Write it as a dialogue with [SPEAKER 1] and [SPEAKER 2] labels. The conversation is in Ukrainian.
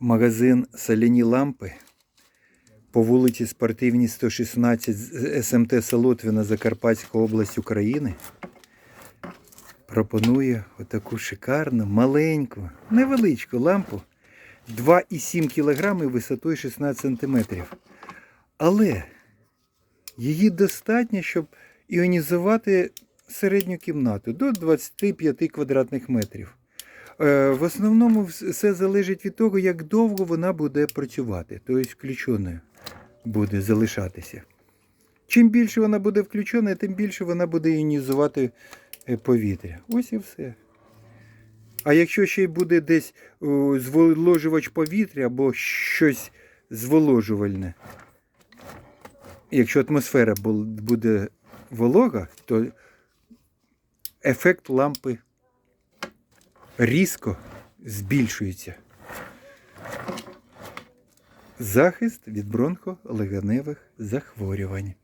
[SPEAKER 1] Магазин Соляні лампи по вулиці Спортивній 116 з- СМТ Солотвіна, Закарпатська область України пропонує отаку шикарну, маленьку, невеличку лампу 2,7 кг висотою 16 см. Але її достатньо, щоб іонізувати середню кімнату до 25 квадратних метрів. Е, В основному все залежить від того, як довго вона буде працювати, тобто включеною буде залишатися. Чим більше вона буде включена, тим більше вона буде іонізувати е, повітря. Ось і все. А якщо ще й буде десь зволожувач повітря або щось зволожувальне, якщо атмосфера буде волога, то ефект лампи різко збільшується. Захист від бронхолегеневих захворювань.